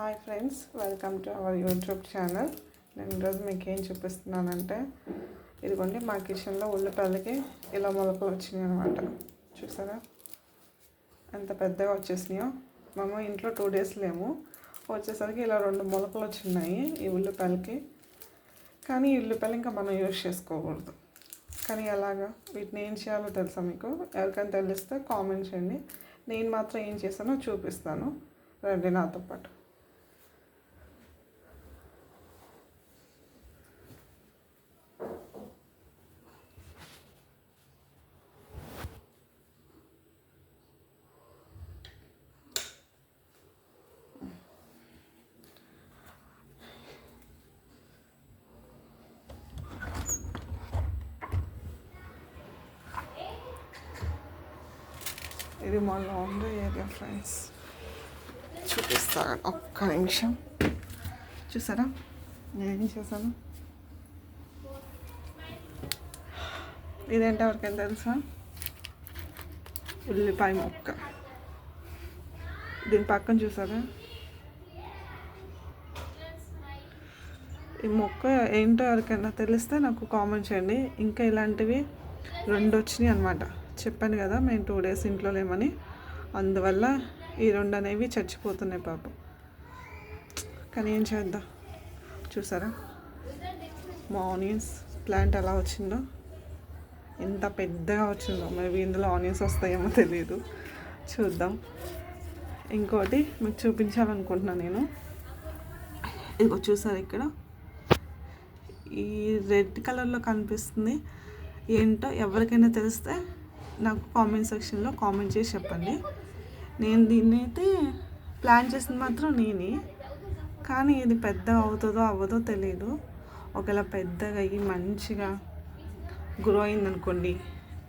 Hi friends welcome to our YouTube channel. నేను ఈరోజు మీకు ఏం చూపిస్తున్నానంటే ఇదిగోండి మా కిచెన్లో ఉల్లిపాయలకి ఇలా మొలకలు వచ్చినాయి అనమాట చూసారా? ఎంత పెద్దగా వచ్చేసినాయో. మేము ఇంట్లో టూ డేస్ లేము. వచ్చేసరికి ఇలా రెండు మొలకలు వచ్చినాయి ఈ ఉల్లిపాయలకి. కానీ ఈ ఉల్లిపాయలు ఇంకా మనం యూజ్ చేసుకోకూడదు. కానీ ఎలాగా? వీటిని ఏం చేయాలో తెలుసా మీకు? ఎవరికైనా తెలిస్తే కామెంట్ చేయండి. నేను మాత్రం ఏం చేశానో చూపిస్తాను. రండి నాతో పాటు. ఇది మా లాండ్రీ ఏరియా ఫ్రెండ్స్ చూపిస్తాను ఒక్క నిమిషం చూసారా నేనేం చేశాను ఇదేంటి ఎవరికైనా తెలుసా ఉల్లిపాయ మొక్క దీని పక్కన చూసారా ఈ మొక్క ఏంటో ఎవరికైనా తెలిస్తే నాకు కామెంట్ చేయండి ఇంకా ఇలాంటివి రెండు వచ్చినాయి అనమాట చెప్పాను కదా మేము టూ డేస్ ఇంట్లో లేమని. అందువల్ల ఈ రెండు అనేవి చచ్చిపోతున్నాయి పాపం. కానీ ఏం చేద్దాం? చూసారా? మా ఆనియన్స్ ప్లాంట్ ఎలా వచ్చిందో? ఎంత పెద్దగా వచ్చిందో. మేబీ ఇందులో ఆనియన్స్ వస్తాయేమో తెలియదు చూద్దాం. ఇంకోటి మీకు చూపించాలనుకుంటున్నాను నేను. ఇంకో చూసారు ఇక్కడ? ఈ రెడ్ కలర్లో కనిపిస్తుంది. ఏంటో ఎవరికైనా తెలిస్తే నాకు కామెంట్ సెక్షన్లో కామెంట్ చేసి చెప్పండి. నేను దీన్ని అయితే ప్లాన్ చేసింది మాత్రం నేనే. కానీ ఇది పెద్ద అవుతుందో అవ్వదో తెలియదు ఒకవేళ పెద్దగా అయ్యి మంచిగా గ్రో అయిందనుకోండి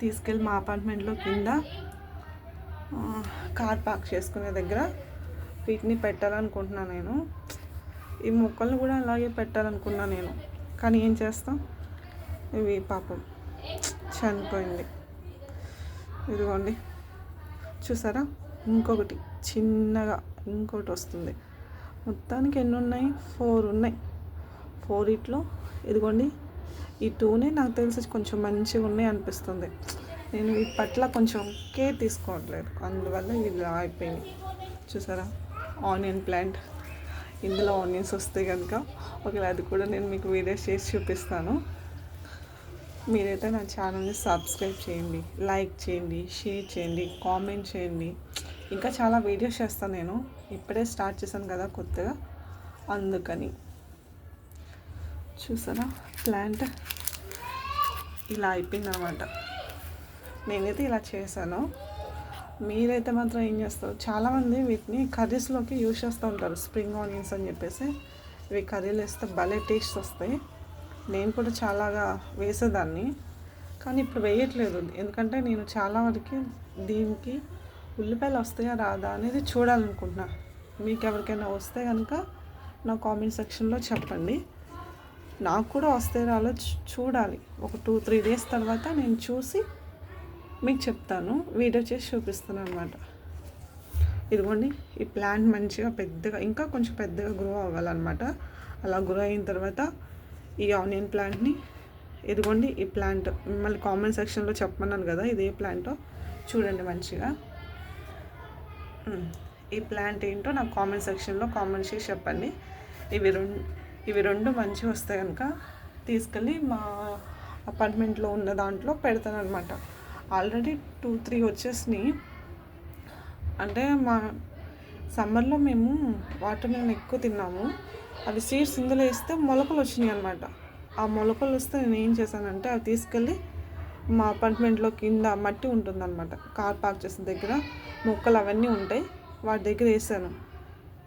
తీసుకెళ్ళి మా అపార్ట్మెంట్లో కింద కార్ పార్క్ చేసుకునే దగ్గర వీటిని పెట్టాలనుకుంటున్నాను నేను. ఈ మొక్కలను కూడా అలాగే పెట్టాలనుకున్నా నేను. కానీ ఏం చేస్తాం? ఇవి పాపం చనిపోయింది. ఇదిగోండి. చూసారా? ఇంకొకటి. చిన్నగా ఇంకొకటి వస్తుంది. మొత్తానికి ఎన్ని ఉన్నాయి ఫోర్ ఉన్నాయి. ఫోర్ ఇట్లో. ఇదిగోండి. ఈ టూనే నాకు తెలిసి కొంచెం మంచిగా ఉన్నాయి అనిపిస్తుంది. నేను ఈ పట్ల కొంచెం కేర్ తీసుకోవట్లేదు. అందువల్ల ఇది అయిపోయింది చూసారా? ఆనియన్ ప్లాంట్ ఇందులో ఆనియన్స్ వస్తాయి కనుక. ఒకవేళ అది కూడా నేను మీకు వీడియోస్ చేసి చూపిస్తాను. మీరైతే నా ఛానల్ని సబ్స్క్రైబ్ చేయండి లైక్ చేయండి షేర్ చేయండి కామెంట్ చేయండి. ఇంకా చాలా వీడియోస్ చేస్తాను నేను. ఇప్పుడే స్టార్ట్ చేశాను కదా కొత్తగా. అందుకని. చూసారా? ప్లాంట్ ఇలా అయిపోయింది అనమాట నేనైతే ఇలా చేశాను. మీరైతే మాత్రం ఏం చేస్తారు? చాలామంది వీటిని కర్రీస్లోకి యూజ్ చేస్తూ ఉంటారు. స్ప్రింగ్ ఆనియన్స్ అని చెప్పేసి. ఇవి కర్రీలు వేస్తే భలే టేస్ట్ వస్తాయి. నేను కూడా చాలాగా వేసేదాన్ని. కానీ ఇప్పుడు వేయట్లేదు. ఎందుకంటే నేను చాలా వరకు దీనికి ఉల్లిపాయలు వస్తాయా రాదా అనేది చూడాలనుకుంటున్నా. మీకు ఎవరికైనా వస్తే కనుక నా కామెంట్ సెక్షన్లో చెప్పండి. నాకు కూడా వస్తే రాలో చూడాలి. ఒక టూ త్రీ డేస్ తర్వాత నేను చూసి మీకు చెప్తాను. వీడియో చేసి చూపిస్తాను అనమాట ఇదిగోండి ఈ ప్లాంట్ మంచిగా పెద్దగా ఇంకా కొంచెం పెద్దగా గ్రో అవ్వాలన్నమాట. అలా గ్రో అయిన తర్వాత ఈ ఆనియన్ ప్లాంట్ని ఇదిగోండి ఈ ప్లాంట్. మిమ్మల్ని కామెంట్ సెక్షన్లో చెప్పమన్నాను కదా ఇది ఏ ప్లాంటో. చూడండి మంచిగా. ఈ ప్లాంట్ ఏంటో నాకు కామెంట్ సెక్షన్లో కామెంట్ చేసి చెప్పండి. ఇవి రెండు ఇవి రెండు మంచిగా వస్తాయి కనుక తీసుకెళ్ళి మా అపార్ట్మెంట్లో ఉన్న దాంట్లో పెడతాను అనమాట ఆల్రెడీ టూ త్రీ వచ్చేసినాయి. అంటే మా సమ్మర్లో మేము వాటర్ మిలన్ ఎక్కువ తిన్నాము. అవి సీడ్స్ ఇందులో వేస్తే మొలకలు వచ్చినాయి అనమాట ఆ మొలకలు వస్తే నేను ఏం చేశానంటే అవి తీసుకెళ్ళి మా అపార్ట్మెంట్లో కింద మట్టి ఉంటుందన్నమాట. కార్ పార్క్ చేసిన దగ్గర మొక్కలు అవన్నీ ఉంటాయి వాటి దగ్గర వేసాను.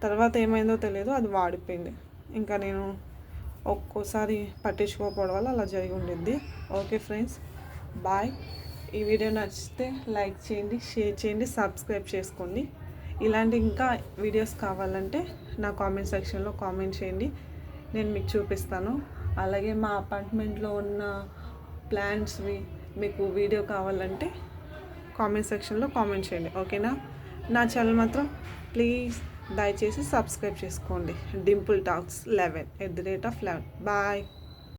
తర్వాత ఏమైందో తెలియదు అది వాడిపోయింది. ఇంకా నేను ఒక్కోసారి పట్టించుకోకపోవడం వల్ల అలా జరిగి ఉండిద్ది ఓకే ఫ్రెండ్స్ బాయ్. ఈ వీడియో నచ్చితే లైక్ చేయండి షేర్ చేయండి సబ్స్క్రైబ్ చేసుకోండి. ఇలాంటి ఇంకా వీడియోస్ కావాలంటే నా కామెంట్ సెక్షన్లో కామెంట్ చేయండి. నేను మీకు చూపిస్తాను. అలాగే మా అపార్ట్మెంట్లో ఉన్న ప్లాంట్స్వి మీకు వీడియో కావాలంటే కామెంట్ సెక్షన్లో కామెంట్ చేయండి. ఓకేనా నా? ఛానల్ మాత్రం ప్లీజ్ దయచేసి సబ్స్క్రైబ్ చేసుకోండి. Dimple talks eleven at the rate of eleven bye